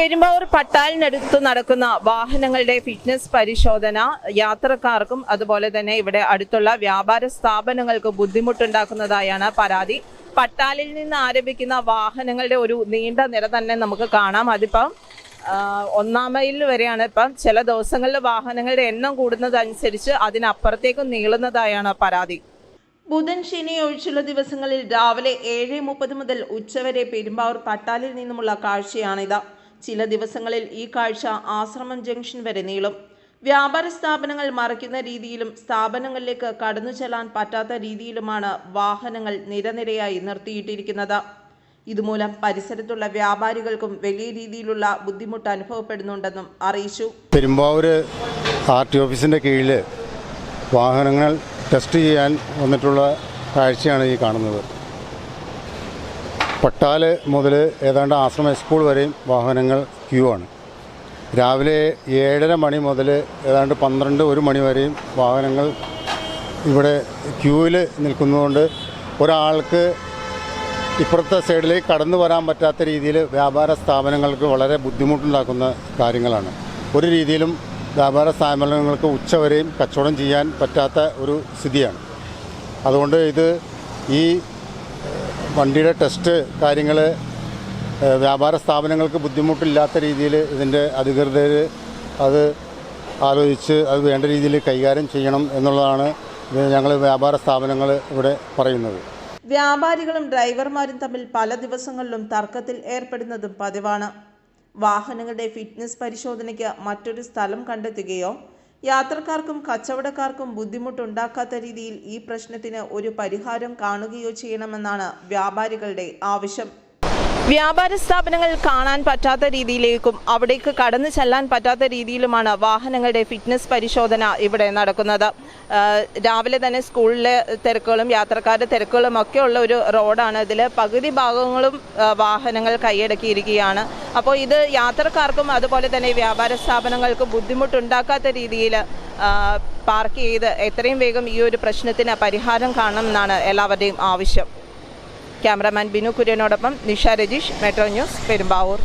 പെരുമ്പാവൂർ പട്ടാലിനടുത്ത് നടക്കുന്ന വാഹനങ്ങളുടെ ഫിറ്റ്നസ് പരിശോധന യാത്രക്കാർക്കും അതുപോലെ തന്നെ ഇവിടെ അടുത്തുള്ള വ്യാപാര സ്ഥാപനങ്ങൾക്ക് ബുദ്ധിമുട്ടുണ്ടാക്കുന്നതായാണ് പരാതി. പട്ടാലിൽ നിന്ന് ആരംഭിക്കുന്ന വാഹനങ്ങളുടെ ഒരു നീണ്ട നിര തന്നെ നമുക്ക് കാണാം. അതിപ്പം ഒന്നാം മൈൽ വരെയാണ് ഇപ്പം ചില ദിവസങ്ങളിൽ വാഹനങ്ങളുടെ എണ്ണം കൂടുന്നതനുസരിച്ച് അതിനപ്പുറത്തേക്കും നീളുന്നതായാണ് പരാതി. ബുധൻ ശനി ഒഴിച്ചുള്ള ദിവസങ്ങളിൽ രാവിലെ ഏഴ് മുപ്പത് മുതൽ ഉച്ചവരെ പെരുമ്പാവൂർ പട്ടാലിൽ നിന്നുമുള്ള കാഴ്ചയാണിത്. ചില ദിവസങ്ങളിൽ ഈ കാഴ്ച ആശ്രമം ജംഗ്ഷൻ വരെ നീളും. വ്യാപാര സ്ഥാപനങ്ങൾ മറയ്ക്കുന്ന രീതിയിലും സ്ഥാപനങ്ങളിലേക്ക് കടന്നു ചെല്ലാൻ പറ്റാത്ത രീതിയിലുമാണ് വാഹനങ്ങൾ നിരനിരയായി നിർത്തിയിട്ടിരിക്കുന്നത്. ഇതുമൂലം പരിസരത്തുള്ള വ്യാപാരികൾക്കും വലിയ രീതിയിലുള്ള ബുദ്ധിമുട്ട് അനുഭവപ്പെടുന്നുണ്ടെന്നും അറിയിച്ചു. പെരുമ്പാവൂര് ആർ ടി ഓഫീസിന്റെ കീഴിൽ വാഹനങ്ങൾ ടെസ്റ്റ് ചെയ്യാൻ വന്നിട്ടുള്ള കാഴ്ചയാണ് ഈ കാണുന്നത്. പട്ടാൽ മുതൽ ഏതാണ്ട് ആശ്രമ സ്കൂൾ വരെയും വാഹനങ്ങൾ ക്യൂ ആണ്. രാവിലെ ഏഴര മണി മുതൽ ഏതാണ്ട് പന്ത്രണ്ട് ഒരു മണി വരെയും വാഹനങ്ങൾ ഇവിടെ ക്യൂവിൽ നിൽക്കുന്നതുകൊണ്ട് ഒരാൾക്ക് ഇപ്പുറത്തെ സൈഡിലേക്ക് കടന്നു വരാൻ പറ്റാത്ത രീതിയിൽ വ്യാപാര സ്ഥാപനങ്ങൾക്ക് വളരെ ബുദ്ധിമുട്ടുണ്ടാക്കുന്ന കാര്യങ്ങളാണ്. ഒരു രീതിയിലും വ്യാപാര സ്ഥാപനങ്ങൾക്ക് ഉച്ചവരെയും കച്ചവടം ചെയ്യാൻ പറ്റാത്ത ഒരു സ്ഥിതിയാണ്. അതുകൊണ്ട് ഇത് ഈ വണ്ടിയുടെ ടെസ്റ്റ് കാര്യങ്ങൾ വ്യാപാര സ്ഥാപനങ്ങൾക്ക് ബുദ്ധിമുട്ടില്ലാത്ത രീതിയിൽ ഇതിന്റെ അധികൃതർ അത് ആലോചിച്ച് അത് വേണ്ട രീതിയിൽ കൈകാര്യം ചെയ്യണം എന്നുള്ളതാണ് ഞങ്ങൾ വ്യാപാര സ്ഥാപനങ്ങൾ ഇവിടെ പറയുന്നത്. വ്യാപാരികളും ഡ്രൈവർമാരും തമ്മിൽ പല ദിവസങ്ങളിലും തർക്കത്തിൽ ഏർപ്പെടുന്നതും പതിവാണ്. വാഹനങ്ങളുടെ ഫിറ്റ്നസ് പരിശോധനയ്ക്ക് മറ്റൊരു സ്ഥലം കണ്ടെത്തുകയോ യാത്രക്കാർക്കും കച്ചവടക്കാർക്കും ബുദ്ധിമുട്ടുണ്ടാക്കാത്ത രീതിയിൽ ഈ പ്രശ്നത്തിന് ഒരു പരിഹാരം കാണുകയോ ചെയ്യണമെന്നാണ് വ്യാപാരികളുടെ ആവശ്യം. വ്യാപാര സ്ഥാപനങ്ങൾ കാണാൻ പറ്റാത്ത രീതിയിലേക്കും അവിടേക്ക് കടന്നു ചെല്ലാൻ പറ്റാത്ത രീതിയിലുമാണ് വാഹനങ്ങളുടെ ഫിറ്റ്നസ് പരിശോധന ഇവിടെ നടക്കുന്നത്. രാവിലെ തന്നെ സ്കൂളിലെ തിരക്കുകളും യാത്രക്കാരുടെ തിരക്കുകളും ഒക്കെ ഉള്ള ഒരു റോഡാണ് ഇതിൽ പകുതി ഭാഗങ്ങളും വാഹനങ്ങൾ കൈയടക്കിയിരിക്കുകയാണ്. അപ്പോൾ ഇത് യാത്രക്കാർക്കും അതുപോലെ തന്നെ വ്യാപാര സ്ഥാപനങ്ങൾക്കും ബുദ്ധിമുട്ടുണ്ടാക്കാത്ത രീതിയിൽ പാർക്ക് ചെയ്ത് എത്രയും വേഗം ഈ ഒരു പ്രശ്നത്തിന് പരിഹാരം കാണണം എന്നാണ് എല്ലാവരുടെയും ആവശ്യം. ക്യാമറാമാൻ ബിനു കുര്യനോടൊപ്പം നിഷ രജീഷ് മെട്രോ ന്യൂസ് പെരുമ്പാവൂർ.